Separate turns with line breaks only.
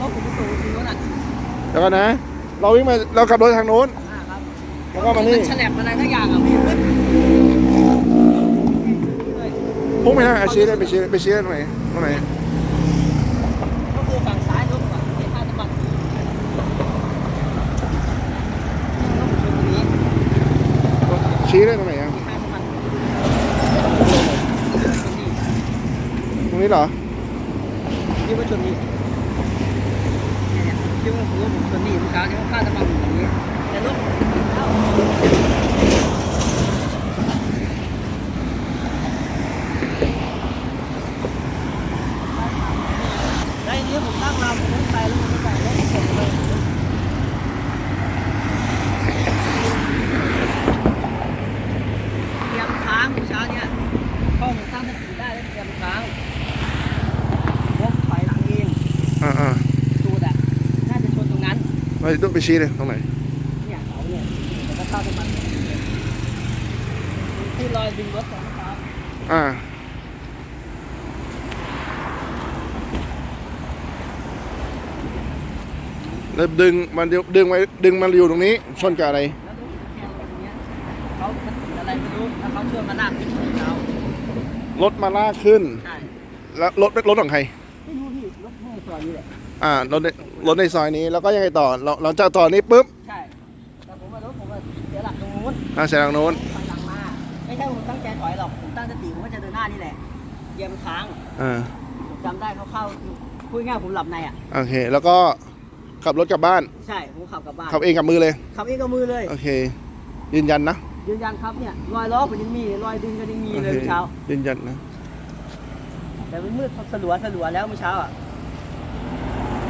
รถผมไปตรงนู้นอะ
แล้วก็นะ เราวิ่งมาเราขับรถทางโน้น
อ่าครับ
แล้วก็มานี่
ฉลับอะไรทั้งอย่างอะพี่ปึ๊บเลย
พุ่งไปทางอาชีพเลยไปชี้ไปชี้ตรงไหนตรงไหน
ก็คือฝั่งซ้ายรถก่อนเห็นท่าน้ำมันรถผมชนตรงนี้
ชี้ได้ตรงไหนอะ
มีท่าน้ำมัน
ตรงนี้เหรอ
นี่ว่าชนนี้เนี่ย คิดว่าผมว่าผมชนนี่เมื่อเช้าคิดว่าค่าน้ำมันอยู่ตรงนี้แต่รถเข้าได้นี้ผมตั้งมาผมต้องไปแล้วผมไม่ไปแล้วผมเลยเตรียมค้างเมื่อเช้าเนี่ยพ่อผมตั้งสติได้แล้วเตรียมค้างวกถอยหลังเอง
อ่าอ่า
ตูดอะน่าจะชนตรงนั้น
เราต้องไปชี้เลยตรงไหน
เนี่ยเขาเนี่ยแล้วก็เข้าตรงมันที่รอยดึงรถของเขา
อ่าแล้วดึงมันดึงไว้ดึงมันอยู่ตรงนี้ชนกับอะไร
แล้วรถแค่ตรงเนี้ยเขามันติดอะไรไม่รู้แล้วเขาช่วยมาลากขึ้นของเขา
รถมาลากขึ้น
ใช่
แล้วรถรถของใคร
ไม่รู้พี่รถห้องซอยนี่แหละ
อ่ารถในรถในซอยนี้แล้วก็ยังไงต่อเราเราจากต่อนี้ปุ๊บ
ใช่แต่ผมว่ารถผมว่าเสียหลักตรงนู้น
ทางแสงโน้น
ถอยหลังมา ไม่ใช่ผมตั้งใจถอยหรอกผมตั้งสติผมก็จะเดินหน้านี่แหละเกียร์มันค้าง
อ่า
ผมจำได้เขาเข้าๆพูดง่ายๆผมหลับในอะ
โอเค แล้วก็ขับรถกลับบ้าน
ใช่ผมขับกลับบ้าน
ขับเองกับมือเลย
ขับเองกับมือเลย
โอเค ยืนยันนะ
ยืนยันครับเนี่ยรอยล้อผมยังมีรอยดึงก็ยังมีเลย
โอค
เมื่อเช้า
ยืนยันนะ
แต่มันมืดสลัวสลัวแล้วเมื่อเช้าอะ